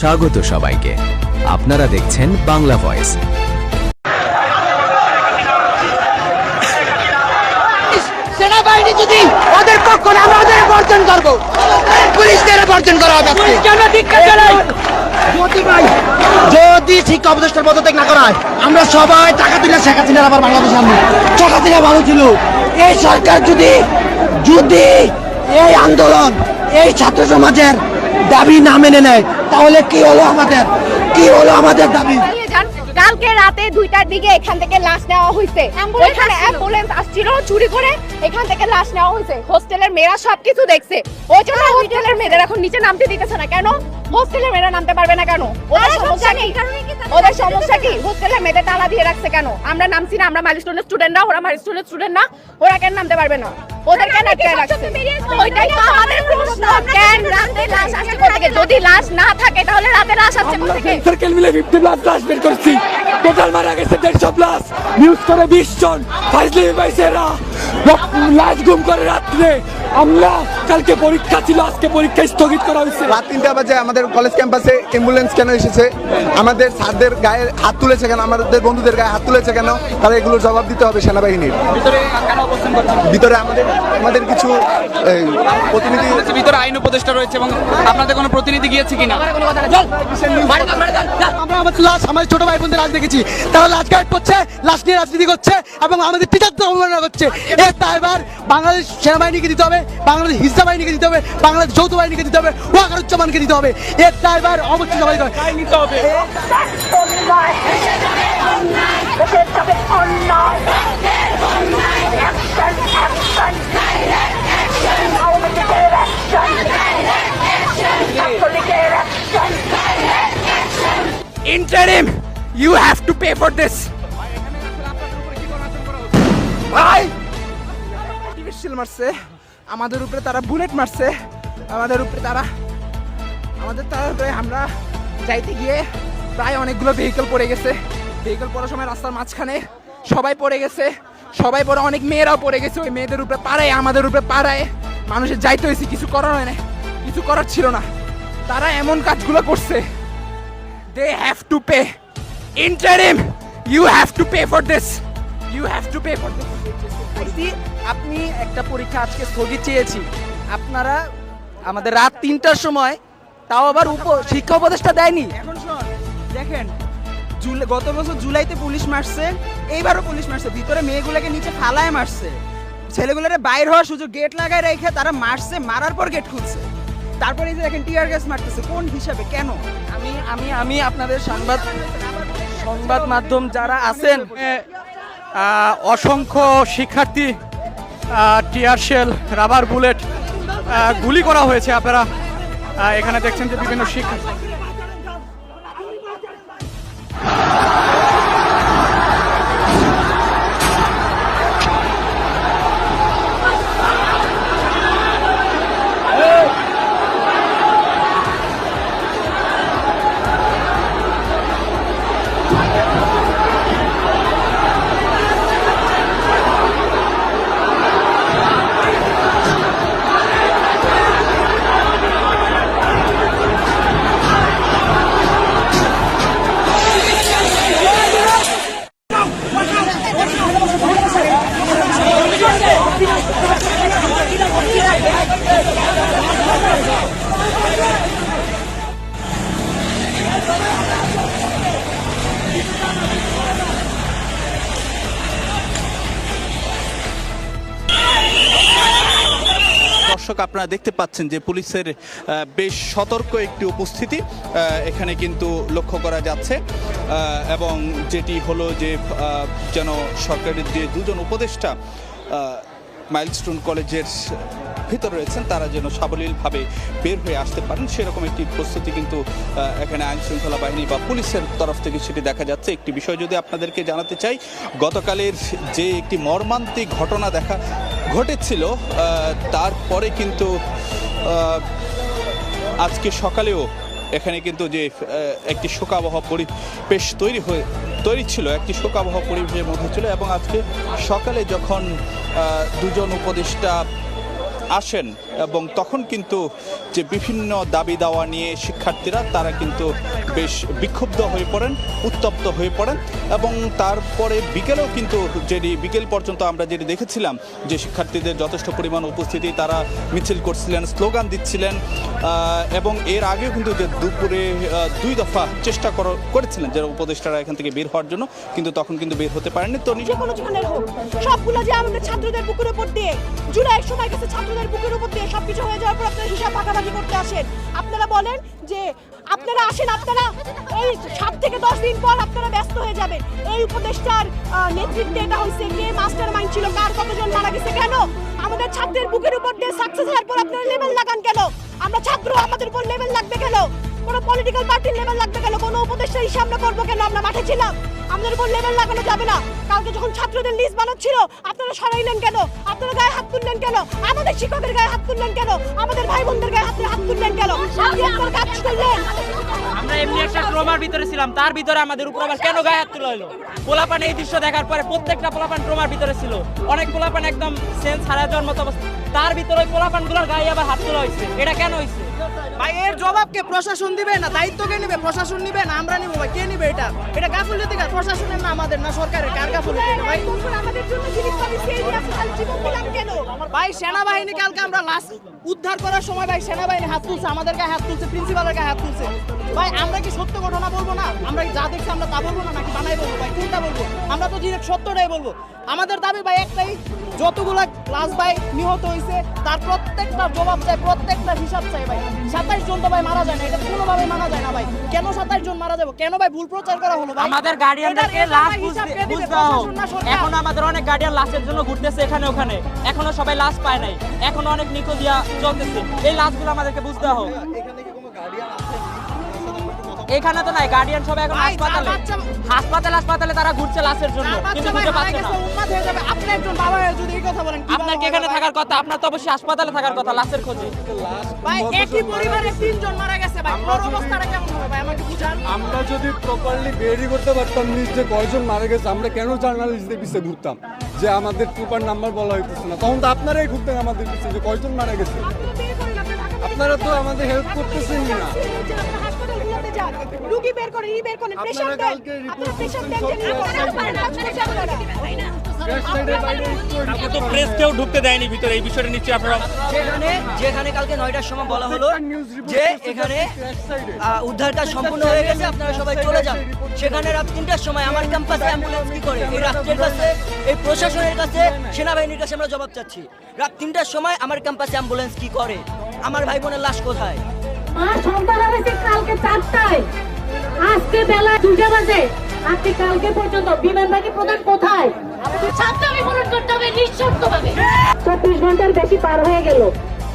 স্বাগত সবাইকে। আপনারা দেখছেন বাংলা ভয়েস। সেনাবাহিনী যদি ওদের পক্ষ না আমরা ওদের বর্জন করব পুলিশদের বর্জন করা হবে যদি ভাই যদি শিক্ষা উপদেষ্টার পদত্যাগ না করা আমরা সবাই টাকা তুলে শেখ হাসিনার আবার বাংলাদেশে আনব শেখ হাসিনা ভালো ছিল। এই সরকার যদি যদি এই আন্দোলন এই ছাত্র সমাজের দাবি না মেনে নেয় তাহলে কি হলো আমাদের? কি হলো আমাদের দাবি? কালকে রাতে দুইটার দিকে এখান থেকে লাশ নেওয়া হয়েছে। ওইখানে অ্যাম্বুলেন্স আসছিল। চুরি করে এখান থেকে লাশ নেওয়া হয়েছে। হোস্টেলের মেয়েরা সবকিছু দেখছে। ওই জন্য হোস্টেলের মেয়েদের এখন নিচে নামতে দিতেছে না। কেন? হোস্টেলের মেয়েরা নামতে পারবে না কেন? ওদের সমস্যা কি? ওদের সমস্যা কি? হোস্টেলের মেয়েদের তালা দিয়ে রাখছে কেন? আমরা নামছি না আমরা মাইলস্টোনের স্টুডেন্ট না ওরা মাইলস্টোনের স্টুডেন্ট না ওরা কেন নামতে পারবে না? ওদের কেন আটকে রাখছে? ওইটাই তো আমাদের প্রশ্ন কেন রাতে লাশ আসছে কোথা থেকে যদি লাশ না থাকে তাহলে রাতে লাশ আসছে কোথা থেকে সার্কেল মিলে ফিফটি প্লাস লাশ বের করছি। টোটাল মারা গেছে দেড়শো প্লাস নিউজ করে বিশ জন। ফাইজলি পাইছে এরা। রক- লাশ গুম করে রাত্রে। আমরা কালকে পরীক্ষা ছিল আজকে পরীক্ষা স্থগিত করা হয়েছে। রাত তিনটা বাজে আমাদের কলেজ ক্যাম্পাসে অ্যাম্বুলেন্স কেন এসেছে? আমাদের স্যারদের গায়ে হাত তুলেছে কেন? আমাদের বন্ধুদের গায়ে হাত তুলেছে কেন? তারা এগুলোর জবাব দিতে হবে সেনাবাহিনীর। ভিতরে আমাদের আমাদের কিছু প্রতিনিধি ভিতরে আইন উপদেষ্টা রয়েছে এবং আপনাদের কোনো প্রতিনিধি গিয়েছে কিনা? আমাদের ছোট ভাই বোনদের দেখেছি তারা লাশ করছে লাশ নিয়ে রাজনীতি করছে এবং আমাদের টিচারদের অবমাননা করছে এর বাংলাদেশ সেনাবাহিনীকে দিতে হবে বাংলাদেশ হিজা বাহিনীকে দিতে হবে বাংলাদেশ যৌথ বাহিনীকে দিতে হবে ওয়াকারুজ্জামানকে দিতে হবে এর দায়ভার অবশ্যই সবাই হবে নিতে interim you have to pay for this ভাই মিছিল মারছে। আমাদের উপরে তারা বুলেট মারছে। আমাদের উপরে তারা আমাদের তারা উপরে আমরা যাইতে গিয়ে প্রায় অনেকগুলো ভেহিকল পড়ে গেছে। ভেহিকল পড়ার সময় রাস্তার মাঝখানে সবাই পড়ে গেছে। সবাই পড়ে অনেক মেয়েরাও পড়ে গেছে। ওই মেয়েদের উপরে পাড়ায়, আমাদের উপরে পাড়ায় মানুষের যাইতে হয়েছে। কিছু করার হয় না কিছু করার ছিল না। তারা এমন কাজগুলো করছে। Have to pay interim you have to pay for this you have to pay for this I see, আপনি একটা পরীক্ষা আজকে স্থগিত চেয়েছি। আপনারা আমাদের রাত তিনটার সময় তাও আবার উপ শিক্ষা উপদেষ্টা দেয়নি। এখন শোন দেখেন জুলাই গত বছর জুলাইতে পুলিশ মারছে এইবারও পুলিশ মারছে। ভিতরে মেয়েগুলোকে নিচে ফালায় মারছে। ছেলেগুলোরে বাইর হওয়ার সুযোগ গেট লাগায় রেখে তারা মারছে মারার পর গেট খুলছে। তারপরে এই যে দেখেন টিয়ার গ্যাস মারতেছে, কোন হিসাবে, কেন? আমি আমি আমি আপনাদের সংবাদ সংবাদ মাধ্যম যারা আছেন অসংখ্য শিক্ষার্থী টিয়ার শেল রাবার বুলেট গুলি করা হয়েছে আপনারা এখানে দেখছেন যে বিভিন্ন শিক্ষা দর্শক, আপনারা দেখতে পাচ্ছেন যে পুলিশের বেশ সতর্ক একটি উপস্থিতি এখানে কিন্তু লক্ষ্য করা যাচ্ছে এবং যেটি হলো যে যেন সরকারের যে দুজন উপদেষ্টা মাইলস্টোন কলেজের ভিতরে রয়েছেন, তারা যেন সাবলীলভাবে বের হয়ে আসতে পারেন, সেরকম একটি প্রস্তুতি কিন্তু এখানে আইন শৃঙ্খলা বাহিনী বা পুলিশের তরফ থেকে সেটি দেখা যাচ্ছে। একটি বিষয় যদি আপনাদেরকে জানাতে চাই, গতকালের যে একটি মর্মান্তিক ঘটনা দেখা ঘটেছিল তারপরে কিন্তু আজকে সকালেও এখানে কিন্তু যে একটি শোকাবহ পরিবেশ তৈরি হয়ে, তৈরি ছিল, একটি শোকাবহ পরিবেশের মধ্যে ছিল এবং আজকে সকালে যখন দুজন উপদেষ্টা আসেন এবং তখন কিন্তু যে বিভিন্ন দাবি দাওয়া নিয়ে শিক্ষার্থীরা, তারা কিন্তু বেশ বিক্ষুব্ধ হয়ে পড়েন, উত্তপ্ত হয়ে পড়েন এবং তারপরে বিকেলেও কিন্তু যেটি বিকেল পর্যন্ত আমরা যেটি দেখেছিলাম যে শিক্ষার্থীদের যথেষ্ট পরিমাণ উপস্থিতি, তারা মিছিল করছিলেন, স্লোগান দিচ্ছিলেন এবং এর আগেও কিন্তু যে দুপুরে দুই দফা চেষ্টা কর- করেছিলেন যে উপদেষ্টারা এখান থেকে বের হওয়ার জন্য, কিন্তু তখন কিন্তু বের হতে পারেননি। তো হোক, সবগুলো যে আমাদের ছাত্রদের বুকের উপর দিয়ে সময় গেছে ছাত্রদের বুকের উপর দিয়ে সবকিছু হয়ে যাওয়ার পর আপনারা হিসাব ভাগাভাগি করতে আসেন। আপনারা বলেন যে আপনারা আসেন, আপনারা এই সাত থেকে দশ দিন পর আপনারা ব্যস্ত হয়ে যাবেন। এই উপদেষ্টার নেতৃত্বে এটা হয়েছে কে মাস্টার মাইন্ড ছিল, কার কতজন মারা গেছে, কেন? আমাদের ছাত্রের বুকের উপর দিয়ে সাকসেস হওয়ার পর আপনারা লেভেল লাগান কেন? আমরা ছাত্র, আমাদের উপর লেভেল লাগবে কেন? কোনো পলিটিক্যাল পার্টির লেভেল লাগবে কেন? কোনো উপদেষ্টা হিসাব আমরা করব কেন? আমরা মাঠে ছিলাম। আমাদের উপর লেভেল লাগানো যাবে না। কালকে যখন ছাত্রদের লিস্ট বানাচ্ছিল আপনারা সরাইলেন কেন? আপনারা গায়ে হাত তুললেন কেন? আমাদের শিক্ষকের গায়ে হাত তুললেন কেন? আমাদের ভাই বোনদের গায়ে হাত হাত তুললেন কেন? আপনার কাজ করলেন। আমরা এমনি একটা ট্রমার ভিতরে ছিলাম তার ভিতরে আমাদের উপর আবার কেন গায়ে হাত তোলা হলো পোলাপান এই দৃশ্য দেখার পরে প্রত্যেকটা পোলাপান ট্রমার ভিতরে ছিল। অনেক পোলাপান একদম সেন্স হারা যাওয়ার মতো অবস্থা। তার ভিতরে ওই পোলাপানগুলোর গায়ে আবার হাত তোলা হয়েছে। এটা কেন হয়েছে? ভাই এর জবাব কে? প্রশাসন দিবে না? দায়িত্ব কে নিবে? প্রশাসন নিবে না? আমরা নিবো ভাই। কে নিবে এটা? এটা গাফুলতি কার প্রশাসনের না আমাদের না সরকারের কার গাফুলতি ভাই? আমাদের জন্য সেই জীবন দিলাম কেন? ভাই সেনাবাহিনী কালকে আমরা লাস্ট উদ্ধার করার সময় ভাই সেনাবাহিনী হাত তুলছে আমাদের গায়ে হাত তুলছে প্রিন্সিপালের গায়ে হাত তুলছে। ভাই আমরা কি সত্য ঘটনা বলব না? আমরা যা দেখছি আমরা তা বলব না নাকি বানাই বলব? ভাই কোনটা বলব? আমরা তো ডিরেক্ট সত্যটাই বলব। আমাদের দাবি ভাই একটাই যতগুলা ক্লাস ভাই নিহত হয়েছে তার প্রত্যেকটা জবাব চাই প্রত্যেকটা হিসাব চাই ভাই। সাতাইশ জন তো ভাই মারা যায় না এটা কোনোভাবে মানা যায় না ভাই। কেন সাতাইশ জন মারা যাব? কেন ভাই ভুল প্রচার করা হলো ভাই? আমাদের গার্ডিয়ানদেরকে লাশ? বুঝতে? এখন আমাদের অনেক গার্ডিয়ান লাশের জন্য ঘুরতেছে এখানে ওখানে। এখনও সবাই লাশ পায় নাই। এখনও অনেক নিখোঁজিয়া চলতেছে। এই লাশগুলো আমাদেরকে বুঝতে হোক এখানে তো নাই গার্ডিয়ান সবাই এখন হাসপাতালে। বাচ্চা- হাসপাতালে হাসপাতালে তারা ঘুরছে লাশের জন্য। কিন্তু খুঁজে পাচ্ছে না। গেছে, উন্মাদ হয়ে যাবে। আপনি একজন বাবা যদি এই কথা বলেন, আপনার এখানে থাকার কথা? আপনার তো অবশ্যই হাসপাতালে থাকার কথা লাশের খোঁজে। ভাই, একই পরিবারে তিনজন মারা গেছে ভাই। ওর অবস্থাটা কেমন হবে ভাই? আমাকে বুঝান। আমরা যদি প্রপারলি বেরি করতে পারতাম নিজ যে কয়জন মারা গেছে আমরা কেন জার্নালিস্টদের পিছিয়ে ঘুরতাম? যে আমাদের ট্রুপার নাম্বার বলা হইতেছে না। তখন তো আপনারাই ঘুরতেন আমাদের পিছিয়ে যে কয়জন মারা গেছে? আপনারা তো আমাদের হেল্প করতেছেন না। রুগী বের করেন ই বের করেন প্রেসার দেন কালকে আপনারা প্রেসার দেন আপনারা পারেন আপনারা তো প্রেস কেউ ঢুকতে দেয়নি ভিতরে এই বিষয়টা নিশ্চয়ই আপনারা যেখানে যেখানে কালকে নয়টার সময় বলা হলো যে এখানে আহ, উদ্ধার কাজ সম্পূর্ণ হয়ে গেছে আপনারা সবাই চলে যান। সেখানে রাত তিনটার সময় আমার ক্যাম্পাসে অ্যাম্বুলেন্স কি করে? এই রাষ্ট্রের কাছে এই প্রশাসনের কাছে সেনাবাহিনীর কাছে আমরা জবাব চাচ্ছি। রাত তিনটার সময় আমার ক্যাম্পাসে অ্যাম্বুলেন্স কি করে? আমার ভাই বোনের লাশ কোথায়? আর সন্তান হয়েছে কালকে চারটায়। আজকে বেলা দুটা বাজে। আপনি কালকে পর্যন্ত প্রধান কোথায়? চব্বিশ ঘণ্টার বেশি পার হয়ে গেল।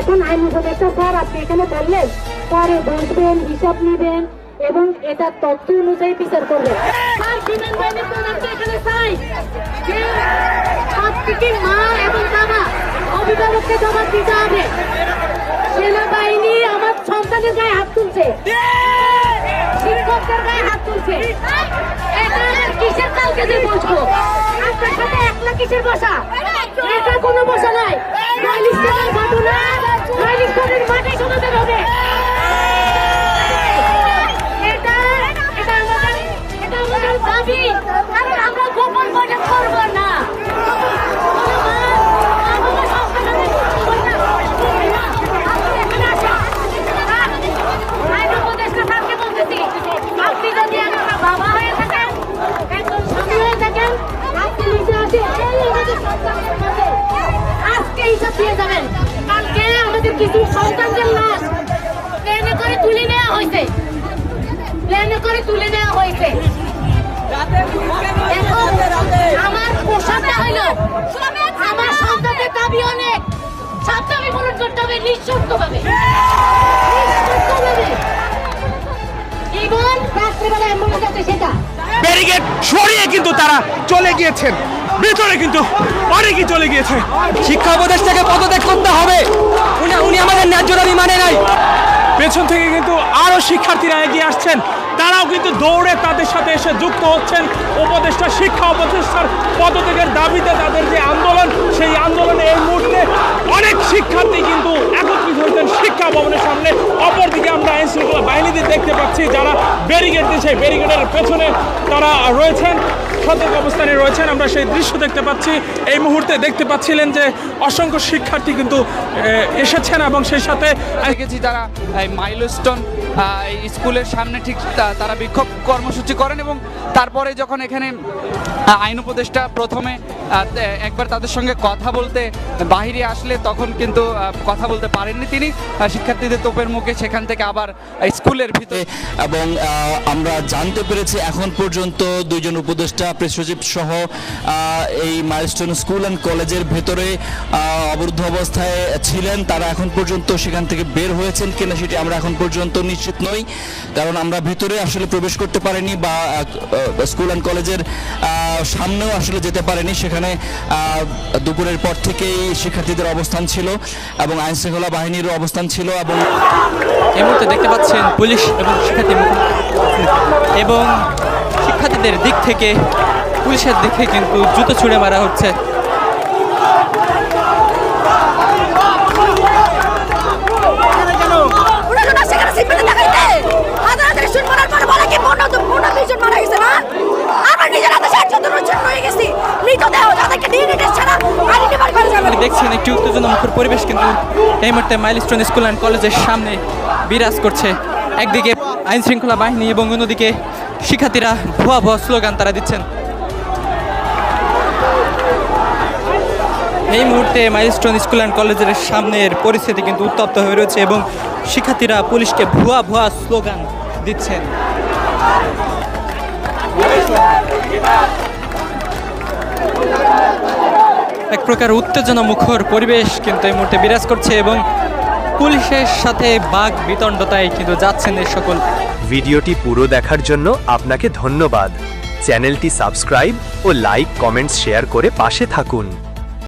এখন আইন উপদেষ্টা স্যার আপনি এখানে বললেন পরে বসবেন হিসাব নেবেন এবং এটা তথ্য অনুযায়ী বিচার করবেন। আমার সন্তানের গায়ে হাত তুলছে। শিক্ষকদের গায়ে হাত তুলছে। কালকে যে বসবো? কিসের বসা? এটা কোনো বসা নাই। ঘটনা রাইলিস্টেনের মাঠে সমাধান হবে। আজকে হিসাব দিয়ে যাবেন। কালকে আমাদের কিছু সন্তানদের লাশ প্লেনে করে তুলে নেওয়া হয়েছে। প্লেনে করে তুলে নেওয়া হয়েছে। আমার পোশাকটা হইল, আমার সন্তানের দাবি অনেক। ছাত্র বিবরণ করতে হবে নিঃশর্ত ভাবে ব্যারিকেড সরিয়ে কিন্তু তারা চলে গিয়েছেন। ভিতরে কিন্তু অনেকই চলে গিয়েছে। শিক্ষা উপদেষ্টাকে পদত্যাগ করতে হবে। উনি উনি আমাদের ন্যায্য মানে নাই। পেছন থেকে কিন্তু আরও শিক্ষার্থীরা এগিয়ে আসছেন। তারাও কিন্তু দৌড়ে তাদের সাথে এসে যুক্ত হচ্ছেন। উপদেষ্টা, শিক্ষা উপদেষ্টার পদত্যাগের দাবিতে তাদের যে আন্দোলন, সেই আন্দোলনে এই মুহূর্তে অনেক শিক্ষার্থী কিন্তু একত্রিত হয়েছেন শিক্ষা ভবনের সামনে। অপরদিকে আমরা আইন শৃঙ্খলা বাহিনীদের দেখতে পাচ্ছি, যারা ব্যারিকেড দিয়েছে। ব্যারিকেডের পেছনে তারা রয়েছেন, সতর্ক অবস্থানে রয়েছেন। আমরা সেই দৃশ্য দেখতে পাচ্ছি। এই মুহূর্তে দেখতে পাচ্ছিলেন যে অসংখ্য শিক্ষার্থী কিন্তু এসেছেন এবং সেই সাথে দেখেছি যারা মাইলস্টোন স্কুলের সামনে ঠিক তারা বিক্ষোভ কর্মসূচি করেন এবং তারপরে যখন এখানে আইন উপদেষ্টা প্রথমে একবার তাদের সঙ্গে কথা বলতে বাহিরে আসলে তখন কিন্তু কথা বলতে পারেননি তিনি। শিক্ষার্থীদের তোপের মুখে সেখান থেকে আবার স্কুলের ভিতরে এবং আমরা জানতে পেরেছি এখন পর্যন্ত দুইজন উপদেষ্টা প্রেস সচিব সহ এই মাইলস্টোন স্কুল অ্যান্ড কলেজের ভেতরে অবরুদ্ধ অবস্থায় ছিলেন। তারা এখন পর্যন্ত সেখান থেকে বের হয়েছেন কিনা সেটি আমরা এখন পর্যন্ত নিশ্চিত নই, কারণ আমরা ভিতরে আসলে প্রবেশ করতে পারিনি বা স্কুল অ্যান্ড কলেজের সামনেও আসলে যেতে পারেনি। সেখানে দুপুরের পর থেকেই শিক্ষার্থীদের অবস্থান ছিল এবং আইন শৃঙ্খলা অবস্থান ছিল এবং এই মুহূর্তে দেখতে পাচ্ছেন পুলিশ এবং শিক্ষার্থী এবং শিক্ষার্থীদের দিক থেকে, পুলিশের দিকে কিন্তু জুতো ছুঁড়ে মারা হচ্ছে। দেখাইতে! হাজার মারার বলে কি পনেরো তো পনেরো বিশ জন মারা গেছে না নিজের হাতে হয়ে গেছি। যাদেরকে ছাড়া দেখছেন একটি উত্তেজনা মুখর পরিবেশ কিন্তু এই মুহূর্তে মাইলস্টোন স্কুল অ্যান্ড কলেজের সামনে বিরাজ করছে। একদিকে আইন শৃঙ্খলা বাহিনী এবং অন্যদিকে শিক্ষার্থীরা ভুয়া ভুয়া স্লোগান তারা দিচ্ছেন। এই মুহূর্তে মাইলস্টোন স্কুল অ্যান্ড কলেজের সামনের পরিস্থিতি কিন্তু উত্তপ্ত হয়ে রয়েছে এবং শিক্ষার্থীরা পুলিশকে ভুয়া ভুয়া স্লোগান দিচ্ছেন। এক প্রকার উত্তেজনা মুখর পরিবেশ কিন্তু এই মুহূর্তে বিরাজ করছে এবং পুলিশের সাথে বাঘ বিতণ্ডতায় কিন্তু যাচ্ছেন এই সকল ভিডিওটি পুরো দেখার জন্য আপনাকে ধন্যবাদ। চ্যানেলটি সাবস্ক্রাইব ও লাইক, কমেন্টস, শেয়ার করে পাশে থাকুন।